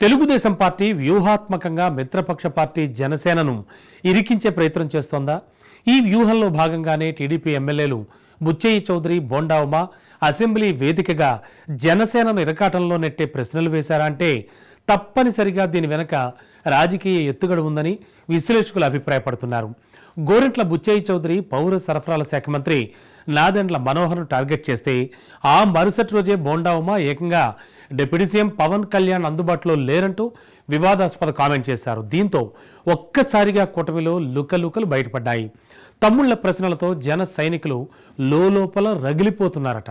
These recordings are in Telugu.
తెలుగుదేశం పార్టీ వ్యూహాత్మకంగా మిత్రపక్ష పార్టీ జనసేనను ఇరికించే ప్రయత్నం చేస్తోందా? ఈ వ్యూహంలో భాగంగానే TDP MLAs Butchaiah Chowdary Bonda Uma assembly వేదికగా జనసేనను ఇరకాటంలో నెట్టే ప్రశ్నలు వేశారా అంటే తప్పనిసరిగా దీని వెనక రాజకీయ ఎత్తుగడ ఉందని విశ్లేషకులు అభిప్రాయపడుతున్నారు. గోరెంట్ల బుచ్చయ్య చౌదరి పౌర సరఫరాల శాఖ మంత్రి నాదెండ్ల మనోహర్ను టార్గెట్ చేస్తే ఆ మరుసటి రోజే బోండా ఉమా ఏకంగా డిప్యూటీ సీఎం పవన్ కళ్యాణ్ అందుబాటులో లేరంటూ వివాదాస్పద కామెంట్ చేశారు. దీంతో ఒక్కసారిగా కూటమిలో లుకలుకలు బయటపడ్డాయి. తమ్ముళ్ళ ప్రశ్నలతో జన సైనికులు లోపల రగిలిపోతున్నారట.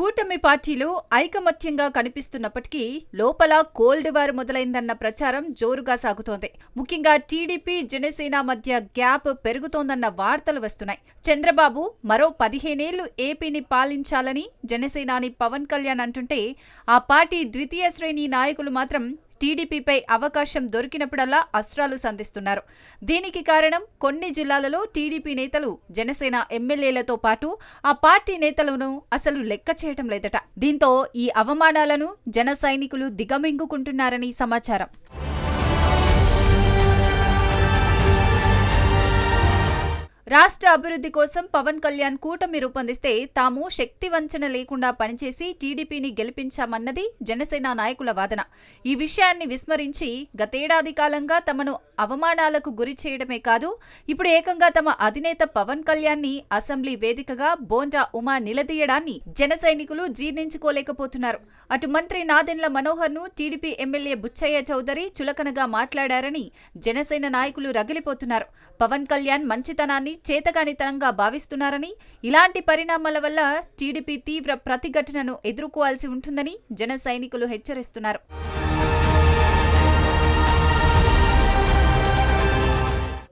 కూటమి పార్టీలు ఐకమత్యంగా కనిపిస్తున్నప్పటికీ లోపల కోల్డ్ వార్ మొదలైందన్న ప్రచారం జోరుగా సాగుతోంది. ముఖ్యంగా టీడీపీ జనసేన మధ్య గ్యాప్ పెరుగుతోందన్న వార్తలు వస్తున్నాయి. చంద్రబాబు మరో పదిహేనేళ్ళు ఏపీని పాలించాలని జనసేనాని పవన్ కళ్యాణ్ అంటుంటే ఆ పార్టీ ద్వితీయ శ్రేణి నాయకులు మాత్రం టీడీపీపై అవకాశం దొరికినప్పుడల్లా అస్త్రాలు సంధిస్తున్నారు. దీనికి కారణం కొన్ని జిల్లాలలో టీడీపీ నేతలు జనసేన ఎమ్మెల్యేలతో పాటు ఆ పార్టీ నేతలను అసలు లెక్క చేయటం లేదట. దీంతో ఈ అవమానాలను జన సైనికులు దిగమింగుకుంటున్నారని సమాచారం. రాష్ట్ర అభివృద్ధి కోసం పవన్ కళ్యాణ్ కూటమి రూపొందిస్తే తాము శక్తి వంచన లేకుండా పనిచేసి టీడీపీని గెలిపించామన్నది జనసేన నాయకుల వాదన. ఈ విషయాన్ని విస్మరించి గతేడాది కాలంగా తమను అవమానాలకు గురి చేయడమే కాదు ఇప్పుడు ఏకంగా తమ అధినేత పవన్ కళ్యాణ్ని అసెంబ్లీ వేదికగా బోండా ఉమా నిలదీయడాన్ని జన సైనికులు జీర్ణించుకోలేకపోతున్నారు. అటు మంత్రి నాదెండ్ల మనోహర్ను టీడీపీ ఎమ్మెల్యే బుచ్చయ్య చౌదరి చులకనగా మాట్లాడారని జనసేన నాయకులు రగిలిపోతున్నారు. పవన్ కళ్యాణ్ మంచితనాన్ని చేతగానితనంగా భావిస్తున్నారని ఇలాంటి పరిణామాల వల్ల టీడీపీ తీవ్ర ప్రతిఘటనను ఎదుర్కోవాల్సి ఉంటుందని జన సైనికులు హెచ్చరిస్తున్నారు.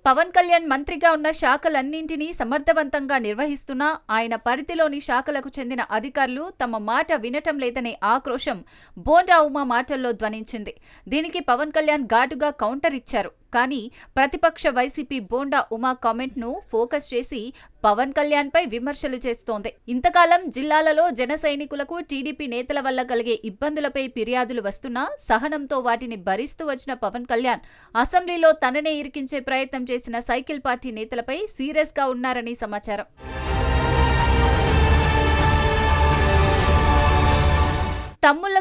పవన్ కళ్యాణ్ మంత్రిగా ఉన్న శాఖలన్నింటినీ సమర్థవంతంగా నిర్వహిస్తున్నా ఆయన పరిధిలోని శాఖలకు చెందిన అధికారులు తమ మాట వినటం లేదనే ఆక్రోశం బోండా ఉమా మాటల్లో ధ్వనించింది. దీనికి పవన్ కళ్యాణ్ ఘాటుగా కౌంటర్ ఇచ్చారు. కానీ ప్రతిపక్ష వైసీపీ బోండా ఉమా కామెంట్ను ఫోకస్ చేసి పవన్ కళ్యాణ్ పై విమర్శలు చేస్తోంది. ఇంతకాలం జిల్లాలలో జన సైనికులకు టీడీపీ నేతల వల్ల కలిగే ఇబ్బందులపై ఫిర్యాదులు వస్తున్నా సహనంతో వాటిని భరిస్తూ వచ్చిన పవన్ కళ్యాణ్ అసెంబ్లీలో తననే ఇరికించే ప్రయత్నం చేసిన సైకిల్ పార్టీ నేతలపై సీరియస్గా ఉన్నారని సమాచారం.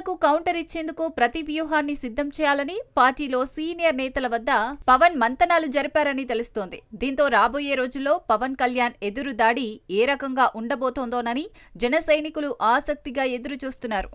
తమ్ముళ్ళకు కౌంటర్ ఇచ్చేందుకు ప్రతి వ్యూహాన్ని సిద్ధం చేయాలని పార్టీలో సీనియర్ నేతల వద్ద పవన్ మంతనాలు జరిపారని తెలుస్తోంది. దీంతో రాబోయే రోజుల్లో పవన్ కళ్యాణ్ ఎదురు దాడి ఏ రకంగా ఉండబోతోందోనని జన సైనికులు ఆసక్తిగా ఎదురు చూస్తున్నారు